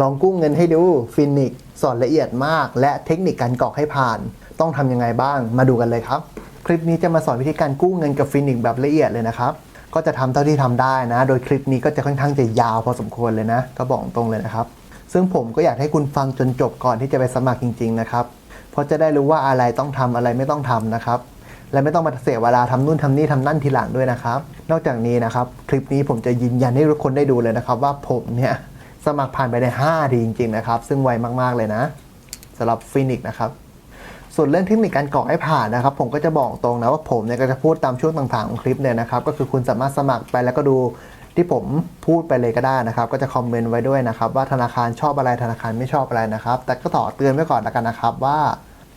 ลองกู้เงินให้ดูฟินิกสอนละเอียดมาก และเทคนิคการกรอกให้ผ่าน ต้องทำยังไงบ้างมาดูกันเลยครับ คลิปนี้จะมาสอนวิธีการกู้เงินกับฟินิกแบบละเอียดเลยนะครับก็จะทำเท่าที่ทำได้นะ โดยคลิปนี้ก็จะค่อนข้างจะยาวพอสมควรเลยนะ ก็บอกตรงเลยนะครับ ซึ่งผมก็อยากให้คุณฟังจนจบก่อนที่จะไปสมัครจริง ๆ นะครับ เพราะจะได้รู้ว่าอะไรต้องทำอะไรไม่ต้องทำนะครับและไม่ต้องมาเสียเวลาทำนู่นทำนี่ทำนั่นทีหลังด้วยนะครับ นอกจากนี้นะครับ คลิปนี้ผมจะยืนยันให้ทุกคนได้ดูเลยนะครับ ว่าผมเนี่ย สมัครผ่านไปใน5ทีจริงๆนะครับ ซึ่งไวมากๆเลยนะสำหรับฟินิกนะครับส่วนเรื่องเทคนิคการกรอกให้ผ่านนะครับ ผมก็จะบอกตรงนะว่าผมเนี่ยก็จะพูดตามช่วงต่างๆของคลิปเนี่ยนะครับ ก็คือคุณสามารถสมัครไปแล้วก็ดูที่ผมพูดไปเลยก็ได้นะครับ ก็จะคอมเมนต์ไว้ด้วยนะครับ ว่าธนาคารชอบอะไรธนาคารไม่ชอบอะไรนะครับ แต่ก็ต่อเตือนไว้ก่อนแล้วกันนะครับ ว่า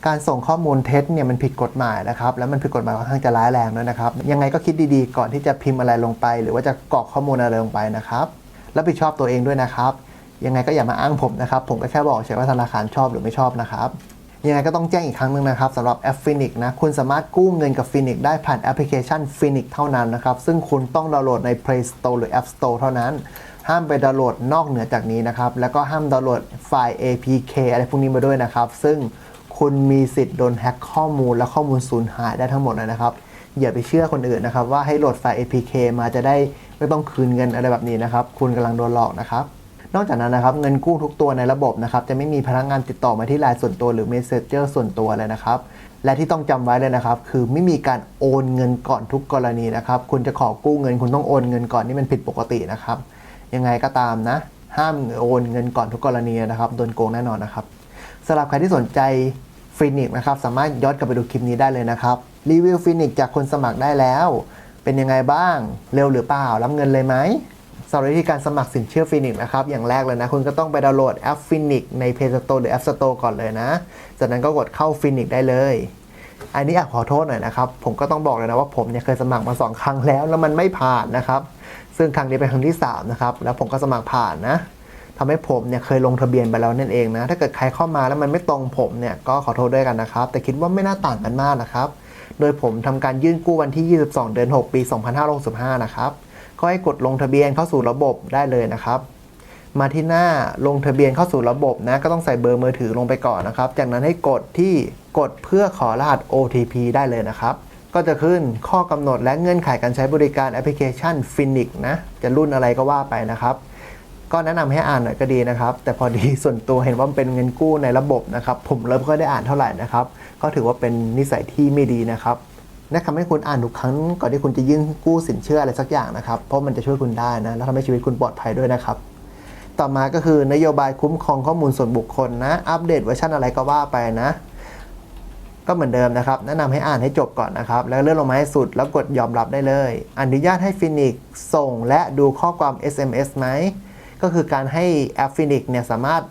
การส่งข้อมูลเท็จเนี่ยมันผิดกฎหมายนะครับ แล้วมันผิดกฎหมายค่อนข้างจะร้ายแรงด้วยนะครับ ยังไงก็คิดดีๆ ก่อนที่จะพิมพ์อะไรลงไป หรือว่าจะกรอกข้อมูลอะไรลงไปนะครับรับผิดชอบตัวเองด้วยนะครับ ยังไงก็อย่ามาอ้างผมนะครับ ผมก็แค่บอกเฉยว่าธนาคารชอบหรือไม่ชอบนะครับ ยังไงก็ต้องแจ้งอีกครั้งหนึ่งนะครับสำหรับแอปฟินิกนะ คุณสามารถกู้เงินกับฟินิกได้ผ่านแอปพลิเคชันฟินิกเท่านั้นนะครับ ซึ่งคุณต้องดาวน์โหลดใน Play Store หรือ App Store เท่านั้น ห้ามไปดาวน์โหลดนอกเหนือจากนี้นะครับ แล้วก็ห้ามดาวน์โหลดไฟล์ APK อะไรพวกนี้มาด้วยนะครับ ซึ่งคุณมีสิทธิ์โดนแฮ็กข้อมูลและข้อมูลสูญหายได้ทั้งหมดเลยนะครับ อย่าไปเชื่อคนอื่นนะครับ ว่าให้โหลดไฟล์ APK มาจะได้ไม่ต้องคืนเงินอะไรแบบนี้นะครับ คุณกำลังโดนหลอกนะครับ นอกจากนั้นนะครับเงินกู้ทุกตัวในระบบนะครับจะไม่มีพนักงานติดต่อมาที่ไลน์ส่วนตัวหรือ Messenger ส่วนตัวเลยนะครับและที่ต้องจำไว้เลยนะครับ คือไม่มีการโอนเงินก่อนทุกกรณีนะครับ คุณจะขอกู้เงินคุณต้องโอนเงินก่อนนี่มันผิดปกตินะครับ ยังไงก็ตามนะ ห้ามโอนเงินก่อนทุกกรณีนะครับโดนโกงแน่นอนนะครับสำหรับใครที่สนใจฟินิกนะครับสามารถย้อนกลับไปดูคลิปนี้ได้เลยนะครับรีวิวฟินิกจากคนสมัครได้แล้ว เป็นยังไงบ้างเร็วหรือเปล่ารับเงินเลยไหม สำหรับวิธีการสมัครสินเชื่อฟินิกนะครับ อย่างแรกเลยนะ คุณก็ต้องไปดาวน์โหลดแอปฟินิกใน Play Store หรือ App Store ก่อนเลยนะ จากนั้นก็กดเข้าฟินิกได้เลย อันนี้อยากขอโทษหน่อยนะครับ ผมก็ต้องบอกเลยนะว่าผมเนี่ยเคยสมัครมา 2 ครั้งแล้ว แล้วมันไม่ผ่านนะครับ ซึ่งครั้งนี้เป็นครั้งที่ 3 นะครับ แล้วผมก็สมัครผ่านนะทำให้ผมเนี่ยเคยลงทะเบียนไปแล้วนั่นเองนะ ถ้าเกิดใครเข้ามาแล้วมันไม่ตรงผมเนี่ยก็ขอโทษด้วยกันนะครับ แต่คิดว่าไม่น่าต่างกันมากนะครับ โดยผมทำการยื่นกู้วันที่ 22 เดือน 6 ปี 2565 นะครับ ก็ให้กดลงทะเบียนเข้าสู่ระบบได้เลยนะครับ มาที่หน้าลงทะเบียนเข้าสู่ระบบนะก็ต้องใส่เบอร์มือถือลงไปก่อนนะครับ จากนั้นให้กดที่กดเพื่อขอรหัส OTP ได้เลยนะครับ ก็จะขึ้นข้อกำหนดและเงื่อนไขการใช้บริการแอปพลิเคชัน Finic นะจะรุ่นอะไรก็ว่าไปนะครับก็แนะนำให้อ่านหน่อยก็ดีนะครับ แต่พอดีส่วนตัวเห็นว่าเป็นเงินกู้ในระบบนะครับ ผมเลยไม่ค่อยได้อ่านเท่าไหร่นะครับ ก็ถือว่าเป็นนิสัยที่ไม่ดีนะครับ แนะนำให้คุณอ่านทุกครั้งก่อนที่คุณจะยื่นกู้สินเชื่ออะไรสักอย่างนะครับ เพราะมันจะช่วยคุณได้นะ แล้วทำให้ชีวิตคุณปลอดภัยด้วยนะครับ ต่อมาก็คือนโยบายคุ้มครองข้อมูลส่วนบุคคลนะ อัปเดตเวอร์ชันอะไรก็ว่าไปนะ ก็เหมือนเดิมนะครับ แนะนำให้อ่านให้จบก่อนนะครับ แล้วเลื่อนลงมาให้สุดแล้วกดยอมรับได้เลย อนุญาตให้ฟินิกส่งและดูข้อความ SMS ไหม ก็คือการให้แอปฟินิกเนี่ยสามารถ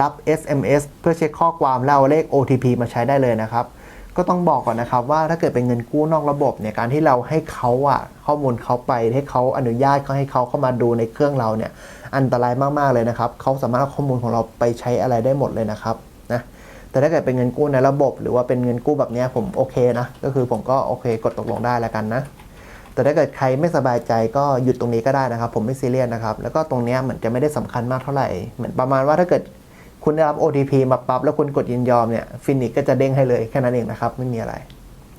รับ SMS เพื่อเช็คข้อความแล้วเลข OTP มาใช้ได้เลยนะครับ ก็ต้องบอกก่อนนะครับว่าถ้าเกิดเป็นเงินกู้นอกระบบเนี่ยการที่เราให้เขาอะข้อมูลเขาไปให้เขาอนุญาตเขาให้เขาเข้ามาดูในเครื่องเราเนี่ยอันตรายมากๆเลยนะครับเขาสามารถเอาข้อมูลของเราไปใช้อะไรได้หมดเลยนะครับนะแต่ถ้าเกิดเป็นเงินกู้ในระบบ หรือว่าเป็นเงินกู้แบบนี้ผมโอเคนะก็คือผมก็โอเคกดตกลงได้แล้วกันนะแต่ถ้าเกิดใครไม่สบายใจก็หยุดตรงนี้ก็ได้นะครับ ผมไม่ซีเรียสนะครับแล้วก็ตรงเนี้ยเหมือนจะไม่ได้สำคัญมากเท่าไหร่เหมือนประมาณว่าถ้าเกิด คุณได้รับ OTP มาปั๊บแล้วคุณกดยินยอมเนี่ยฟินิกก็จะเด้งให้เลยแค่นั้นเองนะครับ ไม่มีอะไร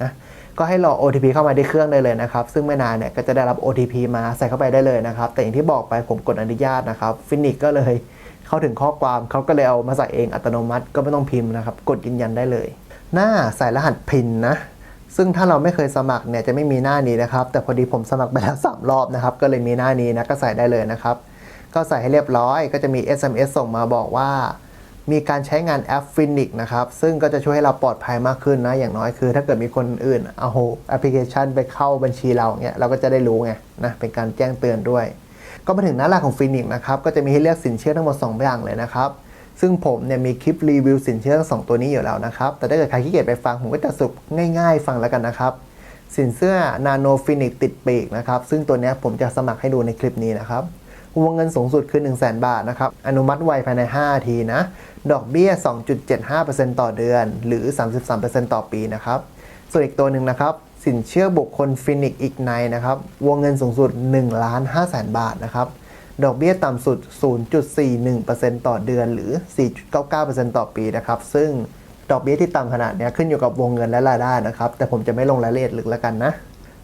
นะก็ให้รอ OTP เข้ามาที่เครื่องได้เลยนะครับ ซึ่งไม่นานเนี่ยก็จะได้รับ OTP มาใส่เข้าไปได้เลยนะครับ แต่อย่างที่บอกไปผมกดอนุญาตนะครับฟินิกก็เลยเข้าถึงข้อความเขาก็เลยเอามาใส่เองอัตโนมัติก็ไม่ต้องพิมพ์นะครับ กดยืนยันได้เลย หน้าใส่รหัสพินนะซึ่งถ้าเราไม่เคยสมัครเนี่ยจะไม่มีหน้านี้นะครับ แต่พอดีผมสมัครไปแล้ว3รอบนะครับ ก็เลยมีหน้านี้นะก็ใส่ได้เลยนะครับ ก็ใส่ให้เรียบร้อย ก็จะมี SMS ส่งมาบอกว่า มีการใช้งานแอปฟินิกนะครับ ซึ่งก็จะช่วยให้เราปลอดภัยมากขึ้นนะ อย่างน้อยคือ ถ้าเกิดมีคนอื่นเอาแอปพลิเคชันไปเข้าบัญชีเราเนี่ยเราก็จะได้รู้ไงนะเป็นการแจ้งเตือนด้วย ก็มาถึงหน้าหลักของฟินิกนะครับก็จะมีให้เลือกสินเชื่อทั้งหมด2อย่างเลยนะครับซึ่งผมเนี่ยมีคลิปรีวิวสินเชื่อทั้งสองตัวนี้อยู่แล้วนะครับ แต่ถ้าเกิดใครขี้เกียจไปฟังผมก็จะสรุปง่ายๆ ฟังแล้วกันนะครับ สินเชื่อนาโนฟินิกติดปีกนะครับ ซึ่งตัวนี้ผมจะสมัครให้ดูในคลิปนี้นะครับ วงเงินสูงสุดคือ 1 0 0 0 0แบาทนะครับ อนุมัติไวภายใน 5 ทีนะ ดอกเบี้ย 2.75%ต่อเดือน หรือ 33%ต่อปีนะครับ ส่วนอีกตัวหนึ่งนะครับ สินเชื่อบุคคลฟินิกอีกในนะครับ วงเงินสูงสุด1ล้าน5แสนบาทนะครับ ดอกเบี้ยต่ำสุด 0.41%ต่อเดือน หรือ 4.99%ต่อปีนะครับ ซึ่งดอกเบี้ยที่ต่ำขนาดเนี้ยขึ้นอยู่กับวงเงินและรายได้นะครับ แต่ผมจะไม่ลงรายละเอียดลึกแล้วกันนะ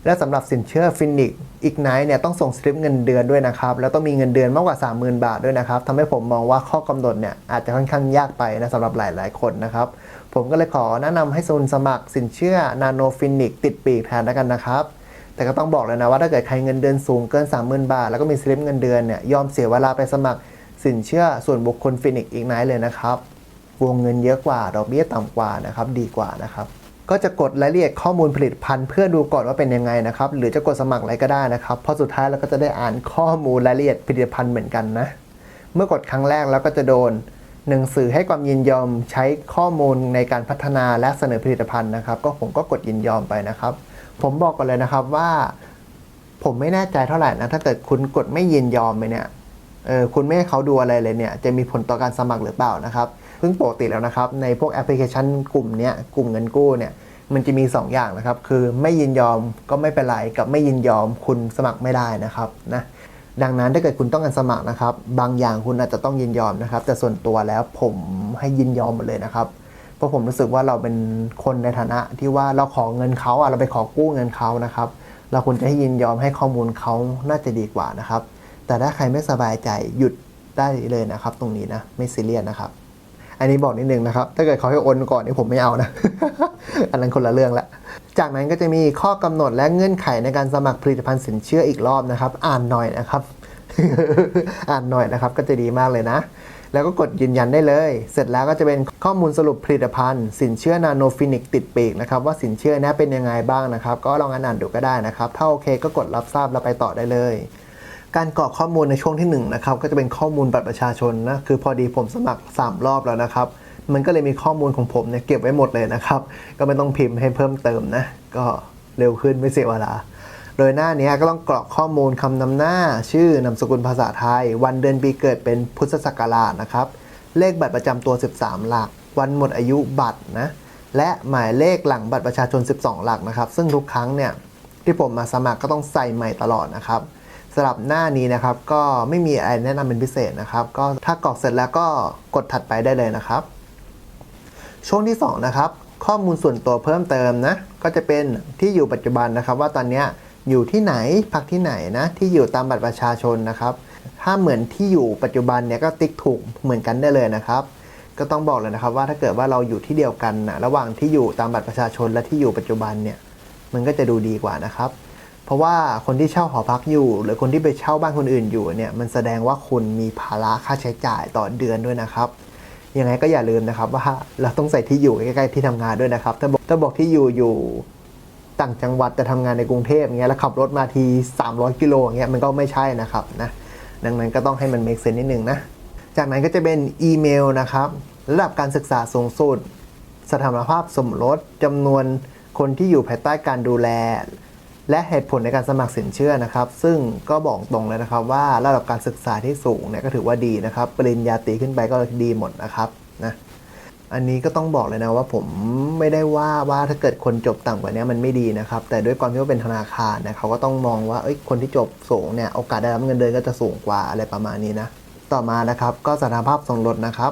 และสำหรับสินเชื่อฟินิกอีกไนท์เนี่ยต้องส่งสลิปเงินเดือนด้วยนะครับ แล้วต้องมีเงินเดือนมากกว่า 30,000 บาทด้วยนะครับทำให้ผมมองว่าข้อกำหนดเนี่ยอาจจะค่อนข้างยากไปนะสำหรับหลาย ๆ คนนะครับ ผมก็เลยขอแนะนำให้ซุนสมัครสินเชื่อนาโนฟินิกติดปีกแทนแล้วกันนะครับ แต่ก็ต้องบอกเลยนะว่าถ้าเกิดใครเงินเดือนสูงเกิน 30,000 บาท แล้วก็มีสลิปเงินเดือนเนี่ยยอมเสียเวลาไปสมัครสินเชื่อส่วนบุคคลฟินิกอีกไนท์เลยนะครับวงเงินเยอะกว่าดอกเบี้ยต่ำกว่านะครับดีกว่านะครับ ก็จะกดรายละเอียดข้อมูลผลิตภัณฑ์เพื่อดูก่อนว่าเป็นยังไงนะครับ หรือจะกดสมัครอะไรก็ได้นะครับ เพราะสุดท้ายเราก็จะได้อ่านข้อมูลรายละเอียดผลิตภัณฑ์เหมือนกันนะ เมื่อกดครั้งแรกแล้วก็จะโดนหนังสือให้ความยินยอมใช้ข้อมูลในการพัฒนาและเสนอผลิตภัณฑ์นะครับ ก็ผมก็กดยินยอมไปนะครับ ผมบอกก่อนเลยนะครับว่า ผมไม่แน่ใจเท่าไหร่นะถ้าเกิดคุณกดไม่ยินยอมไปเนี่ยเออคุณไม่ให้เขาดูอะไรเลยเนี่ย จะมีผลต่อการสมัครหรือเปล่านะครับ ซึ่งปกติแล้วนะครับ ในพวกแอปพลิเคชันกลุ่มเนี้ยกลุ่มเงินกู้เนี่ยมันจะมี 2 อย่างนะครับ คือไม่ยินยอมก็ไม่เป็นไรกับไม่ยินยอมคุณสมัครไม่ได้นะครับนะดังนั้นถ้าเกิดคุณต้องการสมัครนะครับ บางอย่างคุณอาจจะต้องยินยอมนะครับ แต่ส่วนตัวแล้วผมให้ยินยอมหมดเลยนะครับเพราะผมรู้สึกว่าเราเป็นคนในฐานะที่ว่าเราขอเงินเขาอะเราไปขอกู้เงินเขานะครับ เราควรจะให้ยินยอมให้ข้อมูลเขาน่าจะดีกว่านะครับ แต่ถ้าใครไม่สบายใจหยุดได้เลยนะครับ ตรงนี้นะไม่ซีเรียสนะครับ อันนี้บอกนิดนึงนะครับ ถ้าเกิดเขาให้โอนก่อนนี่ผมไม่เอานะ อันนั้นคนละเรื่องละ จากนั้นก็จะมีข้อกำหนดและเงื่อนไขในการสมัครผลิตภัณฑ์สินเชื่ออีกรอบนะครับ อ่านหน่อยนะครับ อ่านหน่อยนะครับ ก็จะดีมากเลยนะ แล้วก็กดยืนยันได้เลย เสร็จแล้วก็จะเป็นข้อมูลสรุปผลิตภัณฑ์ สินเชื่อนาโนฟินิกติดปีกนะครับว่าสินเชื่อนี้เป็นยังไงบ้างนะครับ ก็ลองอ่านดูก็ได้นะครับ ถ้าโอเคก็กดรับทราบแล้วไปต่อได้เลย การกรอกข้อมูลในช่วงที่1นะครับก็จะเป็นข้อมูลบัตรประชาชนนะคือพอดีผมสมัคร 3 รอบแล้วนะครับ มันก็เลยมีข้อมูลของผมเนี่ยเก็บไว้หมดเลยนะครับ ก็ไม่ต้องพิมพ์ให้เพิ่มเติมนะ ก็เร็วขึ้นไม่เสียเวลา โดยหน้านี้ก็ต้องกรอกข้อมูลคำนำหน้า ชื่อนามสกุลภาษาไทย วันเดือนปีเกิดเป็นพุทธศักราชนะครับ เลขบัตรประจำตัว 13 หลัก วันหมดอายุบัตรนะและหมายเลขหลังบัตรประชาชน 12 หลักนะครับ ซึ่งทุกครั้งเนี่ยที่ผมมาสมัครก็ต้องใส่ใหม่ตลอดนะครับ สำหรับหน้านี้นะครับ ก็ไม่มีอะไรแนะนำเป็นพิเศษนะครับ ก็ถ้ากรอกเสร็จแล้วก็กดถัดไปได้เลยนะครับ ช่วงที่ 2 นะครับ ข้อมูลส่วนตัวเพิ่มเติมนะ ก็จะเป็นที่อยู่ปัจจุบันนะครับ ว่าตอนนี้อยู่ที่ไหนพักที่ไหนนะ ที่อยู่ตามบัตรประชาชนนะครับ ถ้าเหมือนที่อยู่ปัจจุบันเนี่ยก็ติ๊กถูกเหมือนกันได้เลยนะครับ ก็ต้องบอกเลยนะครับว่าถ้าเกิดว่าเราอยู่ที่เดียวกันนะระหว่างที่อยู่ตามบัตรประชาชนและที่อยู่ปัจจุบันเนี่ยมันก็จะดูดีกว่านะครับ เพราะว่าคนที่เช่าหอพักอยู่ หรือคนที่ไปเช่าบ้านคนอื่นอยู่เนี่ยมันแสดงว่าคุณมีภาระค่าใช้จ่ายต่อเดือนด้วยนะครับยังไงก็อย่าลืมนะครับว่าเราต้องใส่ที่อยู่ใกล้ๆที่ทำงานด้วยนะครับ ถ้าบอกถ้าบอกที่อยู่อยู่ต่างจังหวัดแต่ทำงานในกรุงเทพอย่างเงี้ยแล้วขับรถมาที 300 กิโลอย่างเงี้ยมันก็ไม่ใช่นะครับนะดังนั้นก็ต้องให้มัน make sense นิดนึงนะจากนั้นก็จะเป็นอีเมลนะครับระดับการศึกษาสูงสุด สถานภาพสมรสจำนวนคนที่อยู่ภายใต้การดูแล และเหตุผลในการสมัครสินเชื่อนะครับ ซึ่งก็บอกตรงเลยนะครับว่าระดับการศึกษาที่สูงเนี่ยก็ถือว่าดีนะครับ ปริญญาตรีขึ้นไปก็ดีหมดนะครับนะอันนี้ก็ต้องบอกเลยนะว่าผมไม่ได้ว่าว่าถ้าเกิดคนจบต่ำกว่านี้มันไม่ดีนะครับ แต่ด้วยความที่ว่าเป็นธนาคารเนี่ยเขาก็ต้องมองว่าเอ้ยคนที่จบสูงเนี่ยโอกาสได้รับเงินเดือนก็จะสูงกว่าอะไรประมาณนี้นะต่อมานะครับก็สถานภาพสมรสนะครับ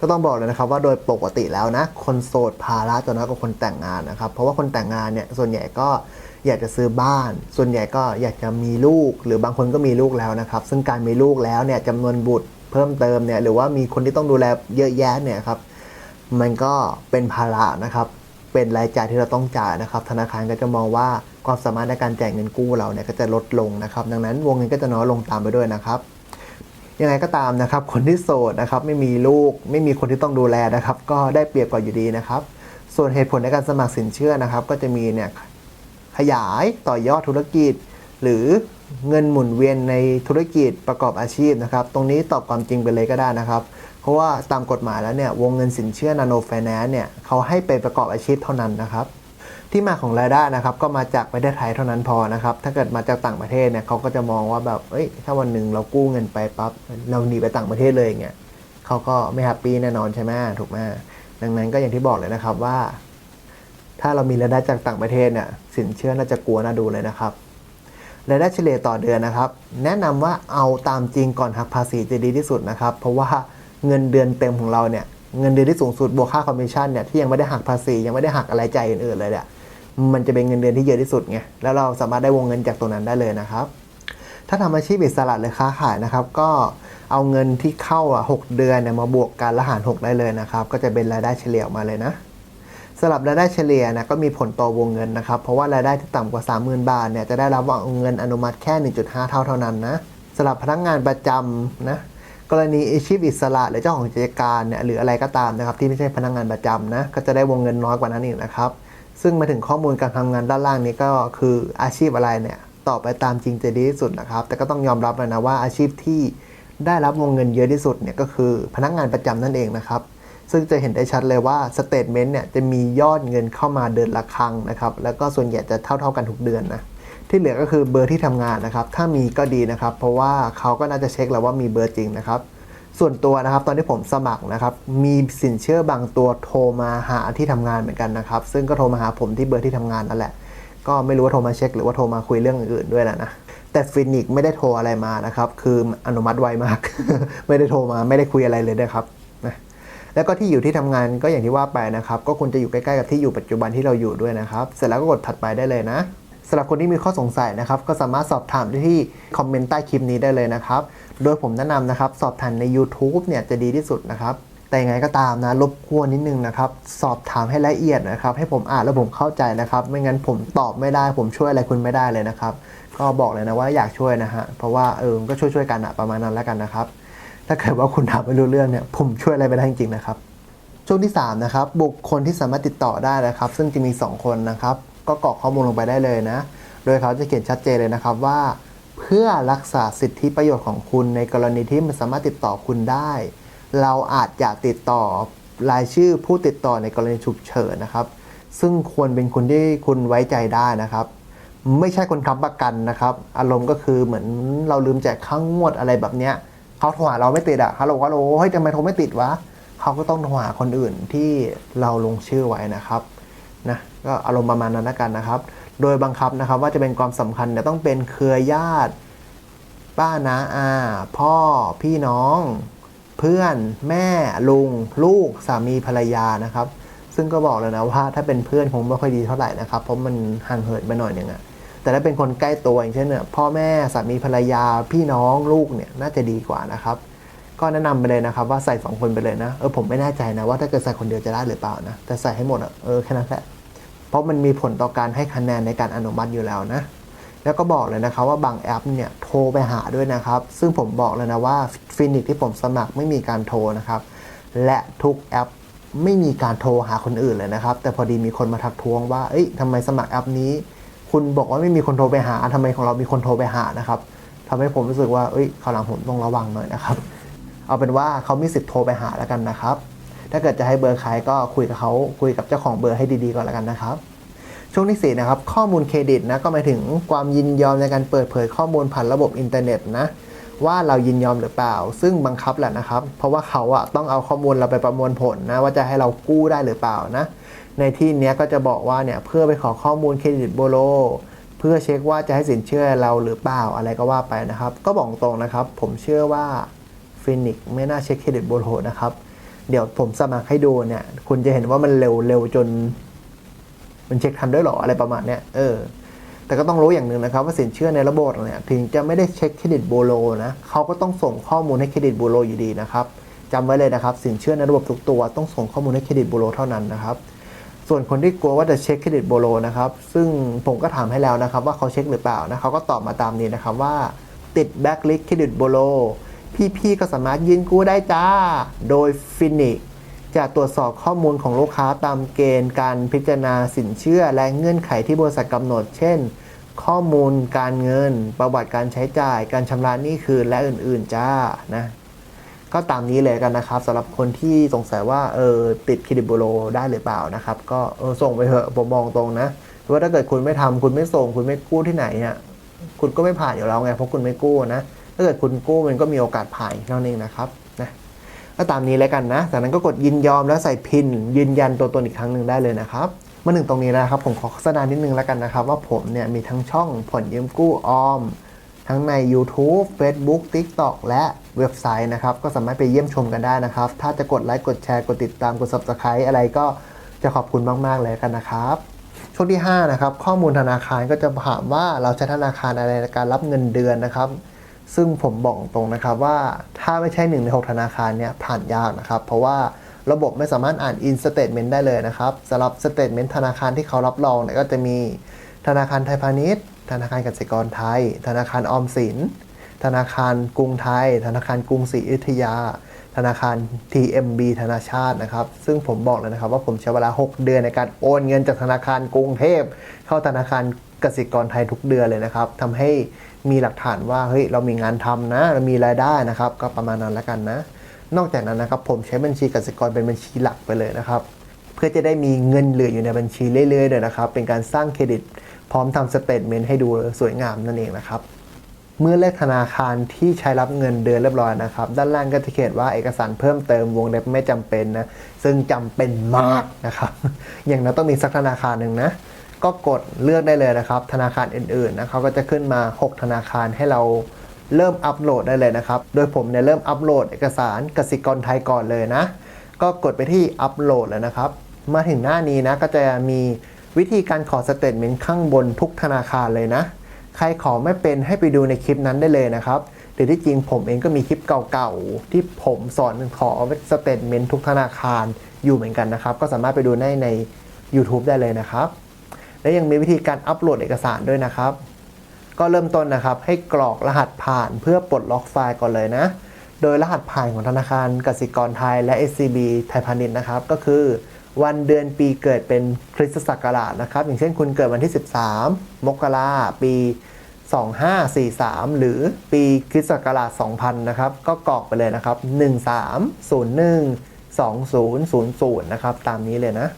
ก็ต้องบอกเลยนะครับว่าโดยปกติแล้วนะคนโสดภาระจะน้อยกว่าคนแต่งงานนะครับ เพราะว่าคนแต่งงานเนี่ยส่วนใหญ่ก็ อยากจะซื้อบ้าน ส่วนใหญ่ก็อยากจะมีลูก หรือบางคนก็มีลูกแล้วนะครับ ซึ่งการมีลูกแล้วเนี่ยจำนวนบุตรเพิ่มเติมเนี่ยหรือว่ามีคนที่ต้องดูแลเยอะแยะเนี่ยครับมันก็เป็นภาระนะครับเป็นรายจ่ายที่เราต้องจ่ายนะครับ ธนาคารก็จะมองว่าความสามารถในการจ่ายเงินกู้เราเนี่ยก็จะลดลงนะครับ ดังนั้นวงเงินก็จะน้อยลงตามไปด้วยนะครับยังไงก็ตามนะครับ คนที่โสดนะครับไม่มีลูกไม่มีคนที่ต้องดูแลนะครับ ก็ได้เปรียบกว่าอยู่ดีนะครับ ส่วนเหตุผลในการสมัครสินเชื่อนะครับ ก็จะมีเนี่ย ขยายต่อยอดธุรกิจ หรือเงินหมุนเวียนในธุรกิจประกอบอาชีพนะครับ ตรงนี้ตอบความจริงไปเลยก็ได้นะครับ เพราะว่าตามกฎหมายแล้วเนี่ยวงเงินสินเชื่อนาโนไฟแนนซ์เนี่ยเขาให้ไปประกอบอาชีพเท่านั้นนะครับที่มาของรายได้นะครับก็มาจากประเทศไทยเท่านั้นพอนะครับ ถ้าเกิดมาจากต่างประเทศเนี่ยเขาก็จะมองว่าแบบเอ้ยถ้าวันหนึ่งเรากู้เงินไปปั๊บเราหนีไปต่างประเทศเลยอย่างเงี้ยเขาก็ไม่แฮปปี้แน่นอนใช่ไหมถูกไหมดังนั้นก็อย่างที่บอกเลยนะครับว่า ถ้าเรามีรายได้จากต่างประเทศเนี่ยสินเชื่อน่าจะกลัวน่าดูเลยนะครับรายได้เฉลี่ยต่อเดือนนะครับ แนะนำว่าเอาตามจริงก่อนหักภาษีจะดีที่สุดนะครับ เพราะว่าเงินเดือนเต็มของเราเนี่ยเงินเดือนที่สูงสุดบวกค่าคอมมิชชั่นเนี่ยที่ยังไม่ได้หักภาษียังไม่ได้หักอะไรใจอื่นๆเลยเนี่ยมันจะเป็นเงินเดือนที่เยอะที่สุดไงแล้วเราสามารถได้วงเงินจากตรงนั้นได้เลยนะครับ ถ้าทำอาชีพอิสระหรือค้าขายนะครับ ก็เอาเงินที่เข้าอะหกเดือนเนี่ยมาบวกกันละหารหกได้เลยนะครับ ก็จะเป็นรายได้เฉลี่ยออกมาเลยนะ สำหรับรายได้เฉลี่ยนะก็มีผลต่อวงเงินนะครับ เพราะว่ารายได้ที่ต่ำกว่า 30,000 บาทเนี่ยจะได้รับวงเงินอนุมัติแค่ 1.5 เท่าเท่านั้นนะสำหรับพนักงานประจำนะกรณีอาชีพอิสระหรือเจ้าของกิจการเนี่ยหรืออะไรก็ตามนะครับที่ไม่ใช่พนักงานประจำนะก็จะได้วงเงินน้อยกว่านั้นอีกนะครับ ซึ่งมาถึงข้อมูลการทำงานด้านล่างนี้ก็คืออาชีพอะไรเนี่ยต่อไปตามจริงจะดีที่สุดนะครับ แต่ก็ต้องยอมรับเลยนะว่าอาชีพที่ได้รับวงเงินเยอะที่สุดเนี่ยก็คือพนักงานประจำนั่นเองนะครับ ซึ่งจะเห็นได้ชัดเลยว่าสเตทเมนต์เนี่ยจะมียอดเงินเข้ามาเดือนละครั้งนะครับ แล้วก็ส่วนใหญ่จะเท่า ๆกันทุกเดือนนะ ที่เหลือก็คือเบอร์ที่ทำงานนะครับ ถ้ามีก็ดีนะครับ เพราะว่าเขาก็น่าจะเช็คแล้วว่ามีเบอร์จริงนะครับ ส่วนตัวนะครับ ตอนที่ผมสมัครนะครับ มีสินเชื่อบางตัวโทรมาหาที่ทำงานเหมือนกันนะครับ ซึ่งก็โทรมาหาผมที่เบอร์ที่ทำงานนั่นแหละ ก็ไม่รู้ว่าโทรมาเช็ค หรือว่าโทรมาคุยเรื่องอื่นด้วยแหละนะแต่ฟินิกไม่ได้โทรอะไรมานะครับ คืออนุมัติไวมาก ไม่ได้โทรมา ไม่ได้คุยอะไรเลยนะครับ แล้วก็ที่อยู่ที่ทำงานก็อย่างที่ว่าไปนะครับ ก็ควรจะอยู่ใกล้ๆกับที่อยู่ปัจจุบันที่เราอยู่ด้วยนะครับ เสร็จแล้วก็กดถัดไปได้เลยนะสำหรับคนที่มีข้อสงสัยนะครับ ก็สามารถสอบถามได้ที่คอมเมนต์ใต้คลิปนี้ได้เลยนะครับ โดยผมแนะนำนะครับ สอบถามใน YouTube เนี่ยจะดีที่สุดนะครับ แต่ยังไงก็ตามนะรบกวนนิดนึงนะครับ สอบถามให้ละเอียดนะครับ ให้ผมอ่านแล้วผมเข้าใจนะครับ ไม่งั้นผมตอบไม่ได้ ผมช่วยอะไรคุณไม่ได้เลยนะครับ ก็บอกเลยนะว่าอยากช่วยนะฮะเพราะว่าเออก็ช่วยๆกันอะประมาณนั้นแล้วกันนะครับ ถ้าเกิดว่าคุณถามไม่รู้เรื่องเนี่ยผมช่วยอะไรไม่ได้จริงๆนะครับช่วงที่3นะครับบุคคลที่สามารถติดต่อได้นะครับ ซึ่งจะมี 2 คนนะครับ ก็กรอกข้อมูลลงไปได้เลยนะ โดยเขาจะเขียนชัดเจนเลยนะครับว่า เพื่อรักษาสิทธิประโยชน์ของคุณในกรณีที่มันสามารถติดต่อคุณได้ เราอาจจะติดต่อรายชื่อผู้ติดต่อในกรณีฉุกเฉินนะครับ ซึ่งควรเป็นคนที่คุณไว้ใจได้นะครับ ไม่ใช่คนค้ำประกันนะครับ อารมณ์ก็คือเหมือนเราลืมจ่ายค่างวดอะไรแบบเนี้ย เขาโทรหาเราไม่ติดอะฮัลโหลฮัลโหลเฮ้ยทำไมโทรไม่ติดวะเขาก็ต้องโทรหาคนอื่นที่เราลงชื่อไว้นะครับนะก็อารมณ์ประมาณนั้นล้วกันนะครับ โดยบังคับนะครับว่าจะเป็นความสำคัญเนี่ยต้องเป็นเครือญาติ ป้านาอา พ่อพี่น้อง เพื่อนแม่ลุง ลูกสามีภรรยานะครับ ซึ่งก็บอกเลยนะว่าถ้าเป็นเพื่อนคงไม่ค่อยดีเท่าไหร่นะครับ เพราะมันห่างเหินไปหน่อยหนึงอะ แต่ถ้าเป็นคนใกล้ตัวอย่างเช่นเนี่ยพ่อแม่สามีภรรยาพี่น้องลูกเนี่ยน่าจะดีกว่านะครับ ก็แนะนำไปเลยนะครับว่าใส่สองคนไปเลยนะเออผมไม่แน่ใจนะว่าถ้าเกิดใส่คนเดียวจะได้หรือเปล่านะแต่ใส่ให้หมดอะเออแค่นั้นแหละเพราะมันมีผลต่อการให้คะแนนในการอนุมัติอยู่แล้วนะแล้วก็บอกเลยนะครับว่าบางแอปเนี่ยโทรไปหาด้วยนะครับ ซึ่งผมบอกเลยนะว่าฟินิกที่ผมสมัครไม่มีการโทรนะครับ และทุกแอปไม่มีการโทรหาคนอื่นเลยนะครับ แต่พอดีมีคนมาทักท้วงว่าเอ้ยทำไมสมัครแอปนี้ คุณบอกว่าไม่มีคนโทรไปหาทำไมของเรามีคนโทรไปหานะครับทำให้ผมรู้สึกว่าเอ้ยคราวหลังผมต้องระวังหน่อยนะครับ เอาเป็นว่าเขามีสิทธิ์โทรไปหาแล้วกันนะครับ ถ้าเกิดจะให้เบอร์ใครก็คุยกับเขาคุยกับเจ้าของเบอร์ให้ดีๆก่อนแล้วกันนะครับช่วงที่ 4 นะครับ ข้อมูลเครดิตนะก็หมายถึงความยินยอมในการเปิดเผยข้อมูลผ่านระบบอินเทอร์เน็ตนะว่าเรายินยอมหรือเปล่า ซึ่งบังคับแหละนะครับ เพราะว่าเขาอะต้องเอาข้อมูลเราไปประมวลผลนะว่าจะให้เรากู้ได้หรือเปล่านะ ในที่นี้ก็จะบอกว่าเนี่ยเพื่อไปขอข้อมูลเครดิตโบโลเพื่อเช็คว่าจะให้สินเชื่อเราหรือเปล่าอะไรก็ว่าไปนะครับ ก็บอกตรงนะครับ ผมเชื่อว่าฟินิกไม่น่าเช็คเครดิตโบโลนะครับ เดี๋ยวผมสมัครให้ดูเนี่ย คุณจะเห็นว่ามันเร็วเร็วจน มันเช็คทันด้หรออะไรประมาณเนี้ยเออ แต่ก็ต้องรู้อย่างหนึ่งนะครับ ว่าสินเชื่อในระบบเนี่ยถึงจะไม่ได้เช็คเครดิตบูโรนะเขาก็ต้องส่งข้อมูลให้เครดิตบูโรอยู่ดีนะครับจำไว้เลยนะครับ สินเชื่อในระบบทุกตัวต้องส่งข้อมูลให้เครดิตบูโรเท่านั้นนะครับ ส่วนคนที่กลัวว่าจะเช็คเครดิตบูโรนะครับ ซึ่งผมก็ถามให้แล้วนะครับ ว่าเขาเช็คหรือเปล่านะเขาก็ตอบมาตามนี้นะครับว่า ติดแบ็กลิสเครดิตบูโรพี่ๆก็สามารถยื่นกู้ได้จ้า โดยฟินิกจะตรวจสอบข้อมูลของลูกค้าตามเกณฑ์การพิจารณาสินเชื่อและเงื่อนไขที่บริษัทกำหนด เช่น ข้อมูลการเงิน ประวัติการใช้จ่าย การชำระหนี้คืนและอื่นๆจ้านะ ก็ตามนี้เลยกันนะครับสำหรับคนที่สงสัยว่าเออติดเครดิตบูโรได้หรือเปล่านะครับ ก็เออส่งไปเถอะผมมองตรงนะว่าถ้าเกิดคุณไม่ทำคุณไม่ส่ง คุณไม่กู้ที่ไหนเนี่ยคุณก็ไม่ผ่านอยู่แล้วไงเพราะคุณไม่กู้นะถ้าเกิดคุณกู้มันก็มีโอกาสผ่านนั่นเองนะครับนะก็ตามนี้แล้วกันนะ จากนั้นก็กดยินยอมแล้วใส่พิน ยืนยันตัวตนอีกครั้งหนึ่งได้เลยนะครับมาถึงตรงนี้แล้วนะครับผมขอโฆษณานิดนึงแล้วกันนะครับ ว่าผมเนี่ยมีทั้งช่องผ่อนยืมกู้ออม ทั้งใน YouTube Facebook TikTok และเว็บไซต์นะครับ ก็สามารถไปเยี่ยมชมกันได้นะครับ ถ้าจะกดไลค์กดแชร์กดติดตามกด Subscribe อะไรก็จะขอบคุณมาก ๆ เลยกันนะครับช่วงที่ 5 นะครับ ข้อมูลธนาคารก็จะถามว่าเราใช้ธนาคารอะไรในการรับเงินเดือนนะครับ ซึ่งผมบอกตรงนะครับว่าถ้าไม่ใช่1ใน 6 ธนาคารเนี่ยผ่านยากนะครับ เพราะว่าระบบไม่สามารถอ่าน in statement ได้เลยนะครับสำหรับ statement ธนาคารที่เขารับรองเนี่ยก็จะมีธนาคารไทยพาณิชย์ ธนาคารกสิกรไทย ธนาคารออมสิน ธนาคารกรุงไทย ธนาคารกรุงศรีอยุธยา ธนาคาร TMB ธนาชาตินะครับ ซึ่งผมบอกเลยนะครับว่าผมใช้เวลา 6 เดือนในการโอนเงินจากธนาคารกรุงเทพ เข้าธนาคารกสิกรไทยทุกเดือนเลยนะครับทำให้มีหลักฐานว่าเฮ้ยเรามีงานทำนะเรามีรายได้นะครับ ก็ประมาณนั้นแล้วกันนะ นอกจากนั้นนะครับผมใช้บัญชีกสิกรเป็นบัญชีหลักไปเลยนะครับ เพื่อจะได้มีเงินเหลืออยู่ในบัญชีเรื่อยๆเลยนะครับ เป็นการสร้างเครดิต พร้อมทำสเตทเมนต์ให้ดูสวยงามนั่นเองนะครับ เมื่อเลือกธนาคารที่ใช้รับเงินเดือนเรียบร้อยนะครับ ด้านล่างก็จะเขียนว่าเอกสารเพิ่มเติมวงเล็บไม่จำเป็นนะซึ่งจำเป็นมากนะครับ อย่างนั้นต้องมีสักธนาคารหนึ่งนะก็กดเลือกได้เลยนะครับ ธนาคารอื่นๆนะเขาก็จะขึ้นมา 6 ธนาคารให้เราเริ่มอัปโหลดได้เลยนะครับ โดยผมเนี่ยเริ่มอัปโหลดเอกสารกสิกรไทยก่อนเลยนะ ก็กดไปที่อัปโหลดแล้วนะครับ มาถึงหน้านี้นะก็จะมี วิธีการขอสเตทเมนต์ข้างบนทุกธนาคารเลยนะ ใครขอไม่เป็นให้ไปดูในคลิปนั้นได้เลยนะครับหรือที่จริงผมเองก็มีคลิปเก่าๆ ที่ผมสอนขอสเตทเมนต์ทุกธนาคารอยู่เหมือนกันนะครับ ก็สามารถไปดูได้ใน YouTube ได้เลยนะครับ และยังมีวิธีการอัปโหลดเอกสารด้วยนะครับ ก็เริ่มต้นนะครับ ให้กรอกรหัสผ่านเพื่อปลดล็อกไฟล์ก่อนเลยนะ โดยรหัสผ่านของธนาคารกสิกรไทยและ SCB ไทยพาณิชย์นะครับ ก็คือ วันเดือนปีเกิดเป็นคริสตศักราชนะครับ อย่างเช่นคุณเกิดวันที่ 13 มกราปี 2543 หรือปีคริสตศักราช 2000 นะครับ ก็กรอกไปเลยนะครับ 1301 2000 นะครับ ตามนี้เลยนะ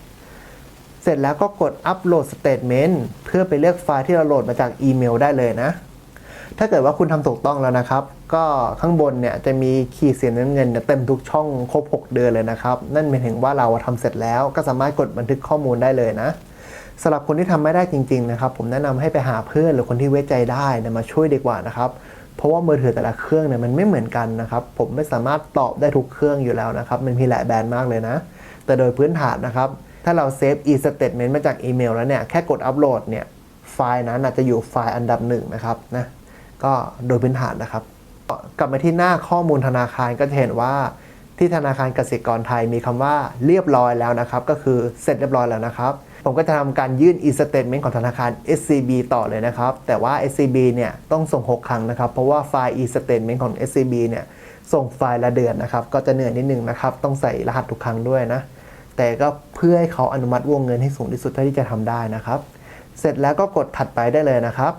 เสร็จแล้วก็กดอัปโหลดสเตทเมนต์เพื่อไปเลือกไฟล์ที่เราโหลดมาจากอีเมลได้เลยนะ ถ้าเกิดว่าคุณทำถูกต้องแล้วนะครับ ก็ข้างบนเนี่ยจะมีขีดเสียน้ำเงินเต็มทุกช่องครบ 6 เดือนเลยนะครับ นั่นหมายถึงว่าเราทำเสร็จแล้วก็สามารถกดบันทึกข้อมูลได้เลยนะสำหรับคนที่ทำไม่ได้จริงๆนะครับ ผมแนะนำให้ไปหาเพื่อนหรือคนที่ไว้ใจได้นี่ยมาช่วยดีกว่านะครับเพราะว่ามือถือแต่ละเครื่องเนี่ยมันไม่เหมือนกันนะครับ ผมไม่สามารถตอบได้ทุกเครื่องอยู่แล้วนะครับ มันมีหลายแบรนด์มากเลยนะ แต่โดยพื้นฐานนะครับ ถ้าเราเซฟ e-statement มาจากอีเมลแล้วเนี่ย แค่กดอัปโหลดเนี่ย ไฟล์นั้นอาจจะอยู่ไฟล์อันดับหนึ่งนะครับนะ ก็โดยพื้นฐานนะครับ กลับมาที่หน้าข้อมูลธนาคารก็จะเห็นว่าที่ธนาคารกสิกรไทยมีคำว่าเรียบร้อยแล้วนะครับ ก็คือเสร็จเรียบร้อยแล้วนะครับ ผมก็จะทำการยื่น e-statement ของธนาคาร SCB ต่อเลยนะครับ แต่ว่า SCB เนี่ยต้องส่ง 6 ครั้งนะครับ เพราะว่าไฟล์ e-statement ของ SCB เนี่ยส่งไฟล์ละเดือนนะครับ ก็จะเหนื่อยนิดนึงนะครับ ต้องใส่รหัสทุกครั้งด้วยนะ แต่ก็เพื่อให้เขาอนุมัติวงเงินให้สูงที่สุดเท่าที่จะทำได้นะครับ เสร็จแล้วก็กดถัดไปได้เลยนะครับ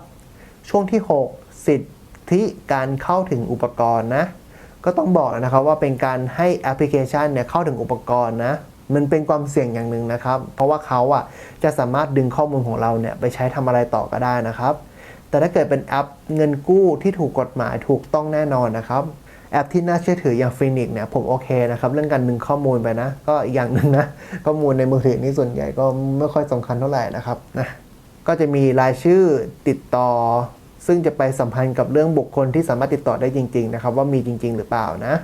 ช่วงที่ 6 สิทธิการเข้าถึงอุปกรณ์นะก็ต้องบอกนะครับว่าเป็นการให้แอปพลิเคชันเนี่ยเข้าถึงอุปกรณ์นะมันเป็นความเสี่ยงอย่างหนึ่งนะครับ เพราะว่าเขาอะจะสามารถดึงข้อมูลของเราเนี่ยไปใช้ทำอะไรต่อก็ได้นะครับ แต่ถ้าเกิดเป็นแอปเงินกู้ที่ถูกกฎหมายถูกต้องแน่นอนนะครับแอปที่น่าเชื่อถืออย่างฟินิกเนี่ยผมโอเคนะครับเรื่องการดึงข้อมูลไปนะ ก็อีกอย่างหนึ่งนะข้อมูลในมือถือนี่ส่วนใหญ่ก็ไม่ค่อยสำคัญเท่าไหร่นะครับนะก็จะมีรายชื่อติดต่อ ซึ่งจะไปสัมพันธ์กับเรื่องบุคคลที่สามารถติดต่อได้จริง ๆ นะครับ ว่ามีจริง ๆ หรือเปล่านะ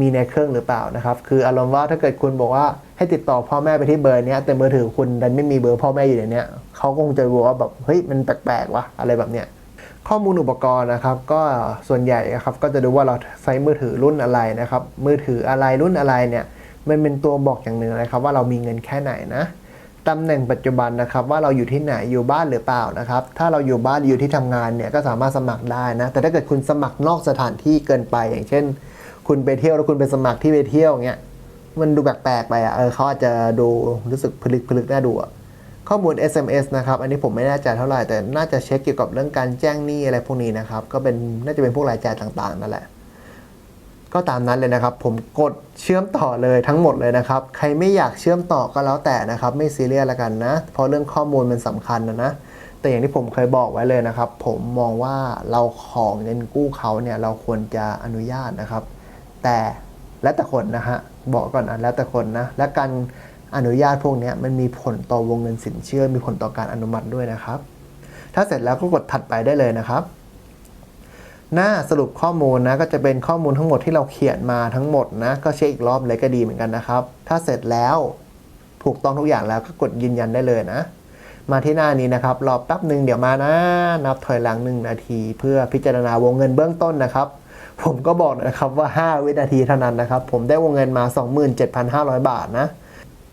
มีในเครื่องหรือเปล่านะครับ คืออารมณ์ว่าถ้าเกิดคุณบอกว่าให้ติดต่อพ่อแม่ไปที่เบอร์นี้แต่มือถือคุณดันไม่มีเบอร์พ่อแม่อยู่ในนี้เขาก็คงจะรู้ว่าแบบเฮ้ยมันแปลกๆวะอะไรแบบเนี้ยข้อมูลอุปกรณ์นะครับ ก็ส่วนใหญ่ครับก็จะดูว่าเราใช้มือถือรุ่นอะไรนะครับ มือถืออะไรรุ่นอะไรเนี่ยมันเป็นตัวบอกอย่างหนึ่งนะครับ ว่าเรามีเงินแค่ไหนนะ ตำแหน่งปัจจุบันนะครับว่าเราอยู่ที่ไหนอยู่บ้านหรือเปล่านะครับถ้าเราอยู่บ้านอยู่ที่ทำงานเนี่ยก็สามารถสมัครได้นะแต่ถ้าเกิดคุณสมัครนอกสถานที่เกินไป อย่างเช่น คุณไปเที่ยวแล้วคุณไปสมัครที่ไปเที่ยวเงี้ยมันดูแปลกๆไปอะเออเขาอาจจะดูรู้สึกผลึกผลึกน่าดูข้อมูล SMS นะครับอันนี้ผมไม่แน่ใจเท่าไหร่แต่น่าจะเช็คเกี่ยวกับเรื่องการแจ้งหนี้อะไรพวกนี้นะครับก็เป็นน่าจะเป็นพวกรายจ่ายต่างๆนั่นแหละ ก็ตามนั้นเลยนะครับ ผมกดเชื่อมต่อเลยทั้งหมดเลยนะครับ ใครไม่อยากเชื่อมต่อก็แล้วแต่นะครับ ไม่ซีเรียสละกันนะ เพราะเรื่องข้อมูลมันสำคัญนะนะแต่อย่างที่ผมเคยบอกไว้เลยนะครับ ผมมองว่าเราของเงินกู้เขาเนี่ยเราควรจะอนุญาตนะครับ แต่แล้วแต่คนนะฮะบอกก่อนนะแล้วแต่คนนะและการอนุญาตพวกนี้มันมีผลต่อวงเงินสินเชื่อ มีผลต่อการอนุมัติด้วยนะครับ ถ้าเสร็จแล้วก็กดถัดไปได้เลยนะครับ หน้าสรุปข้อมูลนะก็จะเป็นข้อมูลทั้งหมดที่เราเขียนมาทั้งหมดนะก็เช็คอีกรอบเลยก็ดีเหมือนกันนะครับ ถ้าเสร็จแล้วถูกต้องทุกอย่างแล้วก็กดยืนยันได้เลยนะ มาที่หน้านี้นะครับรอแป๊บหนึ่งเดี๋ยวมานะ นับถอยหลังหนึ่งนาที เพื่อพิจารณาวงเงินเบื้องต้นนะครับ ผมก็บอกนะครับว่า 5 วินาทีเท่านั้นนะครับ ผมได้วงเงินมา 27,500 บาทนะ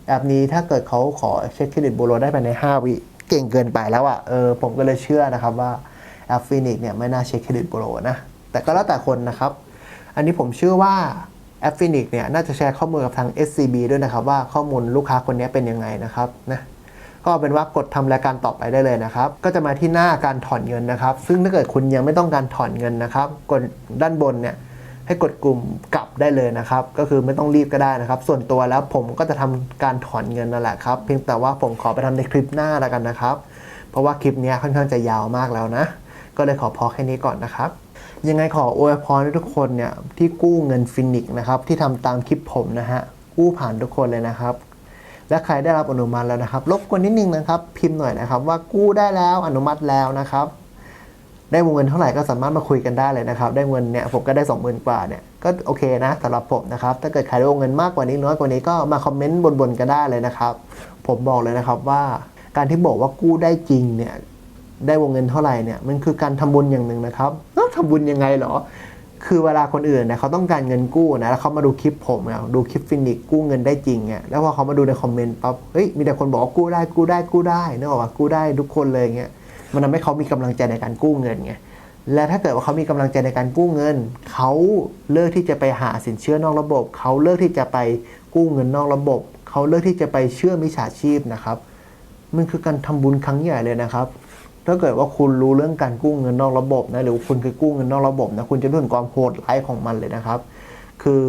แอปนี้ถ้าเกิดเขาขอเช็คเครดิตบูโรได้ภายใน 5 วิเก่งเกินไปแล้วอะ่ะเออผมก็เลยเชื่อนะครับว่า แอปฟินิกเนี่ยไม่น่าเช็คเครดิตบูโรนะ แต่ก็แล้วแต่คนนะครับ อันนี้ผมเชื่อว่าแอปฟินิกเนี่ยน่าจะแชร์ข้อมูลกับทาง SCB ด้วยนะครับ ว่าข้อมูลลูกค้าคนนี้เป็นยังไงนะครับนะก็เป็นว่ากดทำรายการต่อไปได้เลยนะครับ ก็จะมาที่หน้าการถอนเงินนะครับ ซึ่งถ้าเกิดคุณยังไม่ต้องการถอนเงินนะครับ กดด้านบนเนี่ยให้กดกลุ่มกลับได้เลยนะครับ ก็คือไม่ต้องรีบก็ได้นะครับ ส่วนตัวแล้วผมก็จะทำการถอนเงินนั่นแหละครับ เพียงแต่ว่าผมขอไปทำในคลิปหน้าแล้วกันนะครับ เพราะว่าคลิปนี้ค่อนข้างจะยาวมากแล้วนะ ก็เลยขอพอแค่นี้ก่อนนะครับยังไงขออวยพรให้ทุกคนเนี่ยที่กู้เงินฟินิกนะครับที่ทำตามคลิปผมนะฮะกู้ผ่านทุกคนเลยนะครับ และใครได้รับอนุมัติแล้วนะครับรบกวนนิดนึงนะครับ พิมพ์หน่อยนะครับ ว่ากู้ได้แล้วอนุมัติแล้วนะครับ ได้วงเงินเท่าไหร่ก็สามารถมาคุยกันได้เลยนะครับ ได้เงินเนี่ยผมก็ได้20,000กว่าเนี่ยก็โอเคนะสำหรับผมนะครับ ถ้าเกิดใครได้วงเงินมากกว่านี้น้อยกว่านี้ก็มาคอมเมนต์บนๆกันได้เลยนะครับ ผมบอกเลยนะครับว่าการที่บอกว่ากู้ได้จริงเนี่ย ได้วงเงินเท่าไหร่เนี่ยมันคือการทำบุญอย่างหนึ่งนะครับแล้วทำบุญยังไงเหรอ คือเวลาคนอื่นเนี่ยเขาต้องการเงินกู้นะแล้วเขามาดูคลิปผมเนี่ยดูคลิปฟินิกกู้เงินได้จริงเนี่ยแล้วพอเขามาดูในคอมเมนต์ปั๊บเฮ้ยมีแต่คนบอกว่ากู้ได้กู้ได้กู้ได้นึกออกว่ากู้ได้ทุกคนเลยเงี้ยมันทำให้เขามีกำลังใจในการกู้เงินไงและถ้าเกิดว่าเขามีกำลังใจในการกู้เงิน เขาเลิกที่จะไปหาสินเชื่อนอกระบบ เขาเลิกที่จะไปกู้เงินนอกระบบ เขาเลิกที่จะไปเชื่อมิจฉาชีพนะครับ มันคือการทำบุญครั้งใหญ่เลยนะครับ ถ้าเกิดว่าคุณรู้เรื่องการกู้เงินนอกระบบนะหรือคุณเคยกู้เงินนอกระบบนะคุณจะรู้ถึงความโหดร้ายของมันเลยนะครับ คือ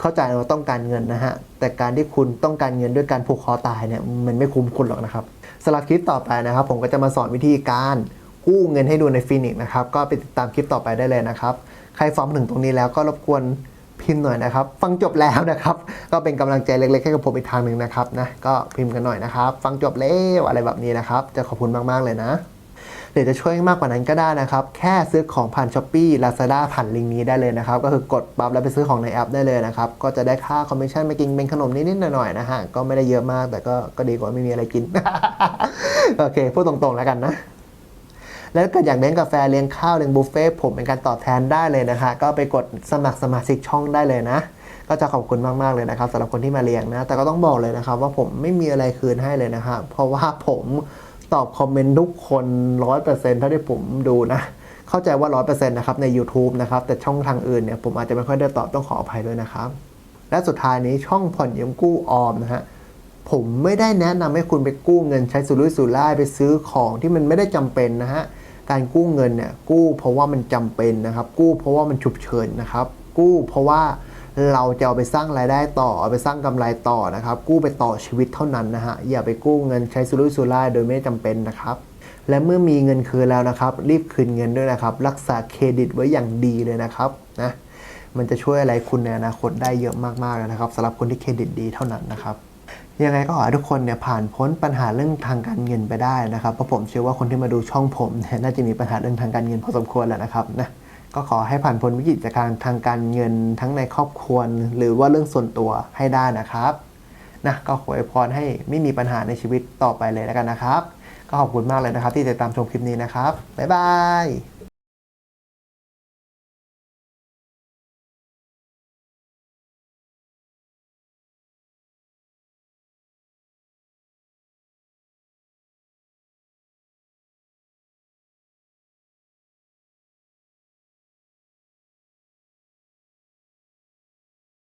เข้าใจว่าต้องการเงินนะฮะแต่การที่คุณต้องการเงินด้วยการผูกคอตายเนี่ยมันไม่คุ้มคุณหรอกนะครับสำหรับคลิปต่อไปนะครับ ผมก็จะมาสอนวิธีการกู้เงินให้ดูในฟินิกนะครับก็ไปติดตามคลิปต่อไปได้เลยนะครับใครฟังถึงตรงนี้แล้วก็รบกวนพิมพ์หน่อยนะครับ ฟังจบแล้วนะครับ ก็เป็นกำลังใจเล็กๆให้กับผมอีกทางหนึ่งนะครับนะก็พิมพ์กันหน่อยนะครับ ฟังจบแล้วอะไรแบบนี้นะครับ จะขอบคุณมากๆเลยนะ หรือจะช่วยมากกว่านั้นก็ได้นะครับ แค่ซื้อของผ่านช้อปปี้ลาซาด้าผ่านลิงก์นี้ได้เลยนะครับ ก็คือกดปั๊บแล้วไปซื้อของในแอปได้เลยนะครับ ก็จะได้ค่าคอมมิชชั่นมากินเป็นขนมนิดๆหน่อยๆนะฮะ ก็ไม่ได้เยอะมากแต่ก็ก็ดีกว่าไม่มีอะไรกิน โอเค พูดตรงๆแล้วกันนะแล้วเกิดอยากเลี้ยงกาแฟเลี้ยงข้าวเลี้ยงบุฟเฟ่ผมเป็นการตอบแทนได้เลยนะคะก็ไปกดสมัครสมาชิกช่องได้เลยนะ ก็จะขอบคุณมาก ๆ เลยนะครับสำหรับคนที่มาเลี้ยงนะ แต่ก็ต้องบอกเลยนะครับว่าผมไม่มีอะไรคืนให้เลยนะครับเพราะว่าผม ตอบคอมเมนต์ทุกคนร้อยเปอร์เซ็นต์เท่าที่ผมดูนะ เข้าใจว่าร้อยเปอร์เซ็นต์นะครับใน YouTube นะครับ แต่ช่องทางอื่นเนี่ยผมอาจจะไม่ค่อยได้ตอบต้องขออภัยด้วยนะครับ และสุดท้ายนี้ช่องผ่อนยืมกู้ออมนะฮะผมไม่ได้แนะนำให้คุณไปกู้เงินใช้สุรุ่ยสุร่ายไปซื้อของที่มันไม่ได้จำเป็นนะฮะการกู้เงินเนี่ยกู้เพราะว่ามันจำเป็นนะครับ กู้เพราะว่ามันฉุกเฉินนะครับ กู้เพราะว่า เราจะเอาไปสร้างรายได้ต่อ เอาไปสร้างกำไรต่อนะครับ กู้ไปต่อชีวิตเท่านั้นนะฮะ อย่าไปกู้เงินใช้สุรุ่ยสุร่ายโดยไม่จำเป็นนะครับ และเมื่อมีเงินคืนแล้วนะครับ รีบคืนเงินด้วยนะครับ รักษาเครดิตไว้อย่างดีเลยนะครับนะ มันจะช่วยอะไรคุณในอนาคตได้เยอะมากๆเลยนะครับสำหรับคนที่เครดิตดีเท่านั้นนะครับยังไงก็ขอให้ทุกคนเนี่ยผ่านพ้นปัญหาเรื่องทางการเงินไปได้นะครับเพราะผมเชื่อว่าคนที่มาดูช่องผมเนี่ยน่าจะมีปัญหาเรื่องทางการเงินพอสมควรแหละนะครับนะ ก็ขอให้ผ่านพ้นวิกฤตการทางการเงินทั้งในครอบครัวหรือว่าเรื่องส่วนตัวให้ได้นะครับนะก็ขออวยพรให้ไม่มีปัญหาในชีวิตต่อไปเลยแล้วกันนะครับ ก็ขอบคุณมากเลยนะครับ ที่ติดตามชมคลิปนี้นะครับบ๊ายบาย